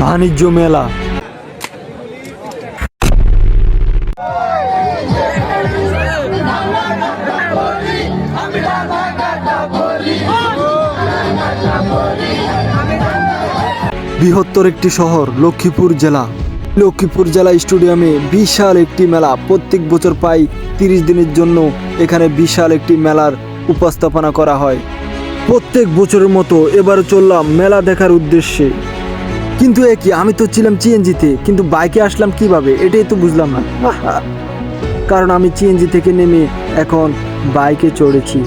বাণিজ্য মেলা। বৃহত্তর একটি শহর, লক্ষ্মীপুর জেলা। লক্ষ্মীপুর জেলা স্টেডিয়ামে বিশাল একটি মেলা। প্রত্যেক বছর প্রায় তিরিশ দিনের জন্য এখানে বিশাল একটি মেলার উপস্থাপনা করা হয়। প্রত্যেক বছরের মতো এবার চললাম মেলা দেখার উদ্দেশ্যে। কিন্তু এ কি? আমি তো ছিলাম চিএনজিতে কিন্তু বাইকে আসলাম কীভাবে? এটাই তো বুঝলাম না। কারণ আমি চিএনজি থেকে নেমে এখন বাইকে চড়েছি।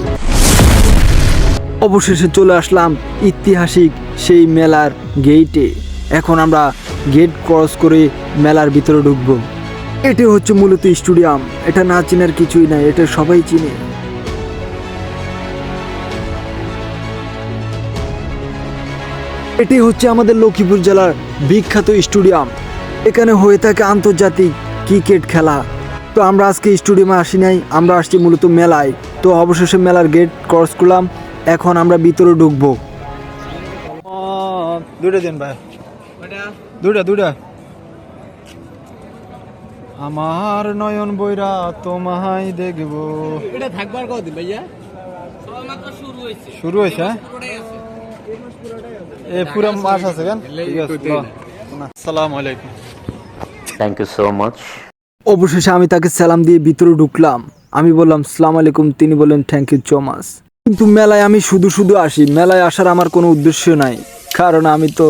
অবশেষে চলে আসলাম ঐতিহাসিক সেই মেলার গেইটে এখন আমরা গেট ক্রস করে মেলার ভিতরে ঢুকবো। এটি হচ্ছে মূলত স্টেডিয়াম। এটা না চেনার কিছুই নাই, এটা সবাই চিনে। এটি হচ্ছে আমাদের লক্ষ্মীপুর জেলার বিখ্যাত স্টেডিয়াম। এখানে হয়ে থাকে আন্তর্জাতিক ক্রিকেট খেলা। তো আমরা আজকে স্টেডিয়ামে আসি নাই আমরা আসছি মূলত মেলায়। তো অবশেষে মেলার গেট ক্রস করলাম এখন আমরা ভিতরে ঢুকবো। দুটো দিন ভাই। দুটা দুটা আমার নয়ন বইরা তোমায় দেখব। এটা থাকবার কদিন ভাইয়া? শুরু হয়েছে? হ্যাঁ? অবশেষে আমি তাকে সালাম দিয়ে ভিতরে ঢুকলাম। আমি বললাম সালাম আলাইকুম। তিনি বললেন থ্যাংক ইউ সো মাচ কিন্তু মেলায় আমি শুধু শুধু আসি। মেলায় আসার আমার কোনো উদ্দেশ্য নাই। কারণ আমি তো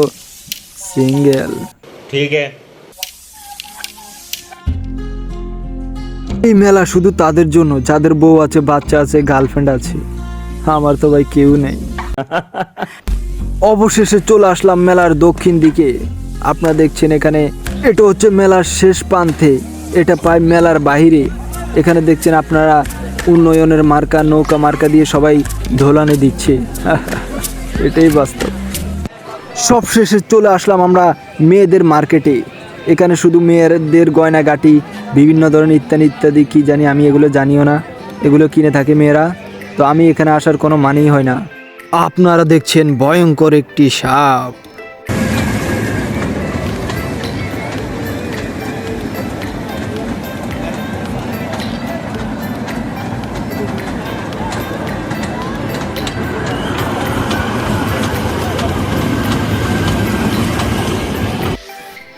সিঙ্গেল ঠিক এই মেলা শুধু তাদের জন্য। যাদের বউ আছে বাচ্চা আছে গার্লফ্রেন্ড আছে। আমার তো ভাই কেউ নেই। অবশেষে চলে আসলাম মেলার দক্ষিণ দিকে। আপনারা দেখছেন এখানে, এটা হচ্ছে মেলার শেষ প্রান্তে, এটা প্রায় মেলার বাহিরে। এখানে দেখছেন আপনারা উন্নয়নের মার্কা, নৌকা মার্কা দিয়ে সবাই ধোলানে দিচ্ছে। এটাই বাস্তব। সবশেষে চলে আসলাম আমরা মেয়েদের মার্কেটে। এখানে শুধু মেয়েদের গয়নাগাটি, বিভিন্ন ধরনের ইত্যাদি ইত্যাদি, কী জানি আমি এগুলো জানিও না। এগুলো কিনে থাকে মেয়েরা। তো আমি এখানে আসার কোনো মানেই হয় না। আপনারা দেখছেন ভয়ঙ্কর একটি সাপ।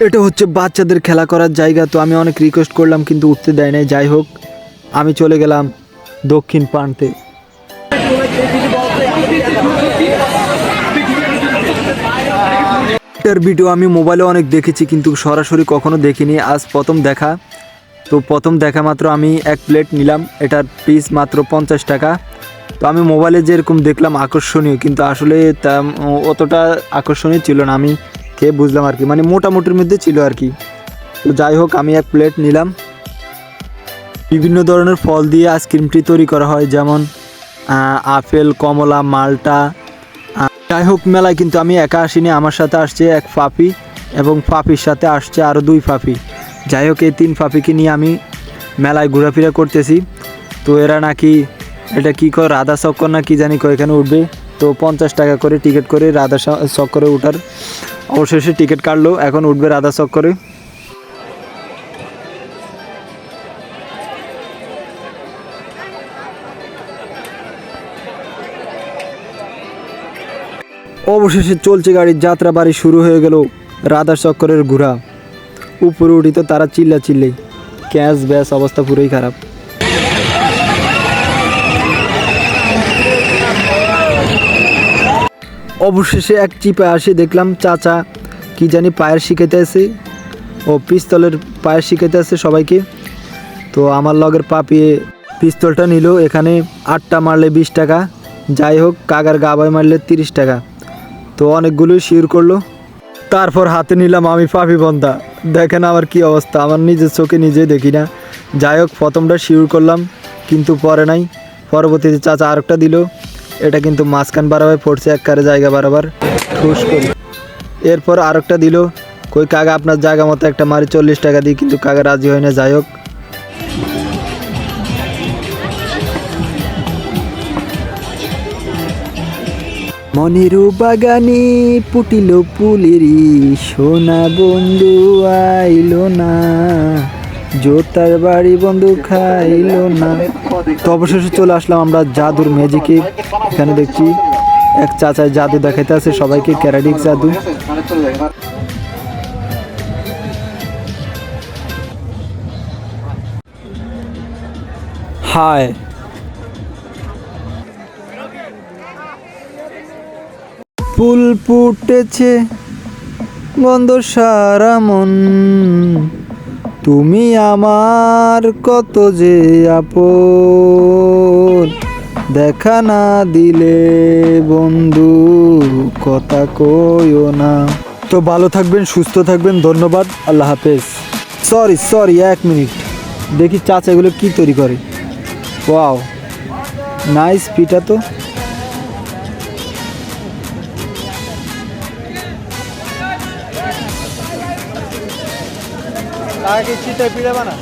এটা হচ্ছে বাচ্চাদের খেলা করার জায়গা, তো আমি অনেক রিকোয়েস্ট করলাম, কিন্তু উঠতে দেয় নাই। যাই হোক, আমি চলে গেলাম দক্ষিণ প্রান্তে। এটার ভিডিও আমি মোবাইলে অনেক দেখেছি, কিন্তু সরাসরি কখনো দেখিনি। আজ প্রথম দেখা। তো প্রথম দেখা মাত্র আমি এক প্লেট নিলাম। এটার পিস মাত্র পঞ্চাশ টাকা। তো আমি মোবাইলে যেরকম দেখলাম আকর্ষণীয়, কিন্তু আসলে তা অতটা আকর্ষণীয় ছিল না। আমি খেয়ে বুঝলাম আর কি মানে মোটামুটির মধ্যে ছিল আর কি। তো যাই হোক, আমি এক প্লেট নিলাম। বিভিন্ন ধরনের ফল দিয়ে আইসক্রিমটি তৈরি করা হয়, যেমন আপেল, কমলা, মালটা যাই হোক, মেলায় কিন্তু আমি একা আসিনি। আমার সাথে আসছে এক পাপি এবং পাপির সাথে আসছে আরও দুই পাপি যাই হোক, এই তিন পাপিকে নিয়ে আমি মেলায় ঘোরাফেরা করতেছি। তো এরা নাকি, এটা কী কর রাধা চক্কর না কি জানি কয়, এখানে উঠবে। তো পঞ্চাশ টাকা করে টিকিট করে রাধা চক্করে উঠার অবশেষে টিকিট কাটলো। এখন উঠবে রাধা চক্করে। অবশেষে চলছে গাড়ির যাত্রা বাড়ি শুরু হয়ে গেল রাধা চক্করের ঘোরা উপরে উঠি তো তারা চিল্লা চিল্লেই ক্যাশ ব্যাস অবস্থা পুরোই খারাপ। অবশেষে এক চিপে আসে, দেখলাম চাচা কি জানি পায়ের শিখাইতে আছে ও পিস্তলের পায়ের শিখাইতে আছে সবাইকে। তো আমার লগের পাপিয়ে পিস্তলটা নিল, এখানে আটটা মারলে বিশ টাকা, যাই হোক কাগার গাবায় মারলে তিরিশ টাকা। তো অনেকগুলোই শিওর করল। তারপর হাতে নিলাম আমি পাপি বন্ধা দেখেন আমার কি অবস্থা, আমার নিজের চোখে নিজেই দেখি না। যাই হোক, প্রথমটা শিউর করলাম, কিন্তু পরে নাই। পরবর্তীতে চাচা আরেকটা দিল। এটা কিন্তু মাঝখান বারাবার পড়ছে একবারে জায়গা বারাবার। খুশ করি। এরপর আরেকটা দিল। কই কাকা, আপনার জায়গা মতো একটা মারি চল্লিশ টাকা দিই, কিন্তু কাকা রাজি হয় না, যাই হোক। মনের বাগানে পুটিল পুলেরি সোনা, বন্ধু আইলো না। জোতার বাড়ি, বন্ধু খাইলো না। তো অবশেষে চলে আসলাম আমরা জাদুর ম্যাজিকে। এখানে দেখছি এক চাচায় জাদু দেখাইতে আছে সবাইকে ক্যারাডিক জাদু। হায় ফুল ফুটেছে, গন্ধ সারা মন। তুমি আমার কত যে আপন, দেখা না দিলে বন্ধু কথা কইও না। তো ভালো থাকবেন, সুস্থ থাকবেন, ধন্যবাদ, আল্লাহ হাফেজ। সরি সরি এক মিনিট। দেখি চাচা এগুলো কি তৈরি করে। ওয়াও নাইস পিঠা তো। চিটাই পিড়ে বানা